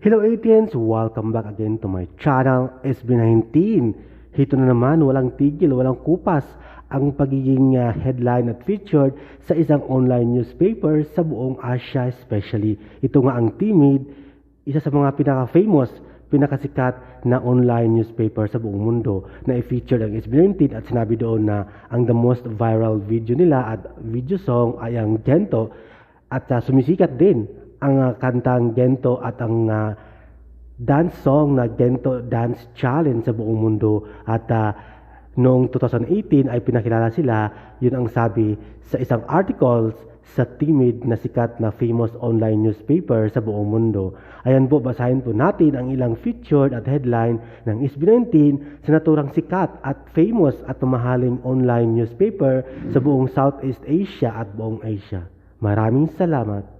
Hello ATNs! Welcome back again to my channel SB19. Hito na naman, walang tigil, walang kupas ang pagiging uh, headline at featured sa isang online newspaper sa buong Asia especially. Ito nga ang Timid, isa sa mga pinaka-famous, pinakasikat na online newspaper sa buong mundo na i-featured ang SB19 at sinabi doon na ang the most viral video nila at video song ay ang Gento at uh, sumisikat din ang uh, kantang Gento at ang uh, dance song na Gento Dance Challenge sa buong mundo at uh, noong 2018 ay pinakilala sila yun ang sabi sa isang articles sa timid na sikat na famous online newspaper sa buong mundo. Ayan po, basahin po natin ang ilang featured at headline ng SB19 sa naturang sikat at famous at mamahaling online newspaper sa buong Southeast Asia at buong Asia. Maraming salamat.